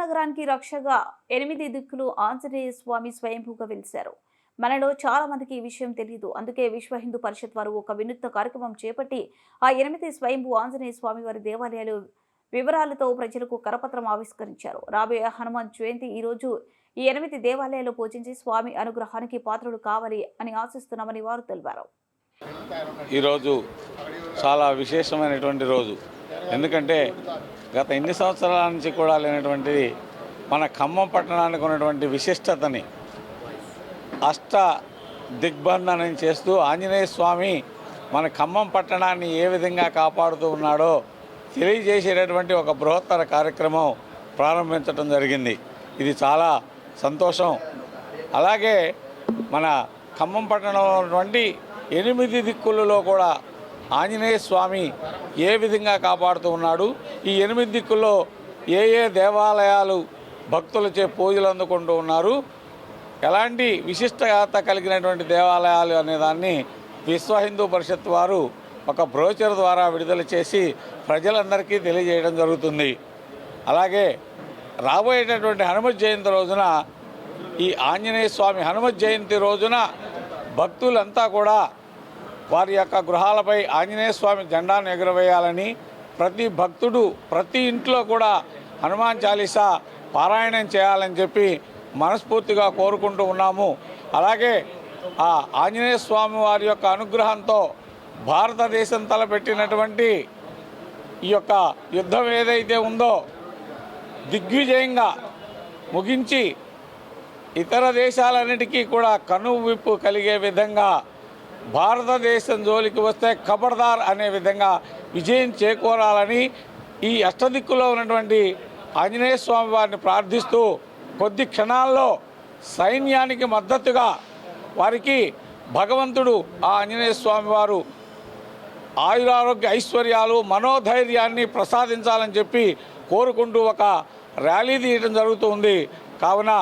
నగరానికి రక్షగా ఎనిమిది దిక్కులు ఆంజనేయ స్వామి స్వయంభూగా వెలిశారు. మనలో చాలా మందికి ఈ విషయం తెలియదు అందుకే విశ్వ హిందూ పరిషత్ వారు ఒక వినూత్న కార్యక్రమం చేపట్టి ఆ ఎనిమిది స్వయంభూ ఆంజనేయ స్వామి వారి దేవాలయాలు వివరాలతో ప్రజలకు కరపత్రం ఆవిష్కరించారు. రాబోయే హనుమాన్ జయంతి ఈ రోజు ఈ ఎనిమిది దేవాలయాలు పూజించి స్వామి అనుగ్రహానికి పాత్రలు కావాలి అని ఆశిస్తున్నామని వారు తెలిపారు. ఈరోజు చాలా విశేషమైనటువంటి రోజు. ఎందుకంటే గత ఎన్ని సంవత్సరాల నుంచి కూడా లేనటువంటిది మన ఖమ్మం పట్టణానికి ఉన్నటువంటి విశిష్టతని అష్ట దిగ్బంధనం చేస్తూ ఆంజనేయ స్వామి మన ఖమ్మం పట్టణాన్ని ఏ విధంగా కాపాడుతూ ఉన్నాడో తెలియజేసేటటువంటి ఒక బృహత్తర కార్యక్రమం ప్రారంభించడం జరిగింది. ఇది చాలా సంతోషం. అలాగే మన ఖమ్మం పట్టణంలో ఉన్నటువంటి ఎనిమిది దిక్కులలో కూడా ఆంజనేయ స్వామి ఏ విధంగా కాపాడుతూ ఉన్నాడు? ఈ ఎనిమిది దిక్కుల్లో ఏ ఏ దేవాలయాలు భక్తులచే పూజలు అందుకుంటూ ఉన్నారు? ఎలాంటి విశిష్టత కలిగినటువంటి దేవాలయాలు అనేదాన్ని విశ్వ హిందూ పరిషత్ వారు ఒక బ్రోచర్ ద్వారా విడుదల చేసి ప్రజలందరికీ తెలియజేయడం జరుగుతుంది. అలాగే రాబోయేటటువంటి హనుమత్ జయంతి రోజున ఈ ఆంజనేయ స్వామి హనుమత్ జయంతి రోజున భక్తులంతా కూడా వారి యొక్క గృహాలపై ఆంజనేయ స్వామి జెండాను ఎగురవేయాలని ప్రతి భక్తుడు ప్రతి ఇంట్లో కూడా హనుమాన్ చాలీసా పారాయణం చేయాలని చెప్పి మనస్ఫూర్తిగా కోరుకుంటూ ఉన్నాము. అలాగే ఆ ఆంజనేయ స్వామి వారి యొక్క అనుగ్రహంతో భారతదేశం తలపెట్టినటువంటి ఈ యొక్క యుద్ధం ఏదైతే ఉందో దిగ్విజయంగా ముగించి ఇతర దేశాలన్నిటికీ కూడా కనువిప్పు కలిగే విధంగా భారతదేశం జోలికి వస్తే ఖబర్దార్ అనే విధంగా విజయం చేకూరాలని ఈ అష్టదిక్కులో ఉన్నటువంటి ఆంజనేయ స్వామి వారిని ప్రార్థిస్తూ కొద్ది క్షణాల్లో సైన్యానికి మద్దతుగా వారికి భగవంతుడు ఆ ఆంజనేయ స్వామి వారు ఆయురారోగ్య ఐశ్వర్యాలు మనోధైర్యాన్ని ప్రసాదించాలని చెప్పి కోరుకుంటూ ఒక ర్యాలీ తీయడం జరుగుతుంది కావున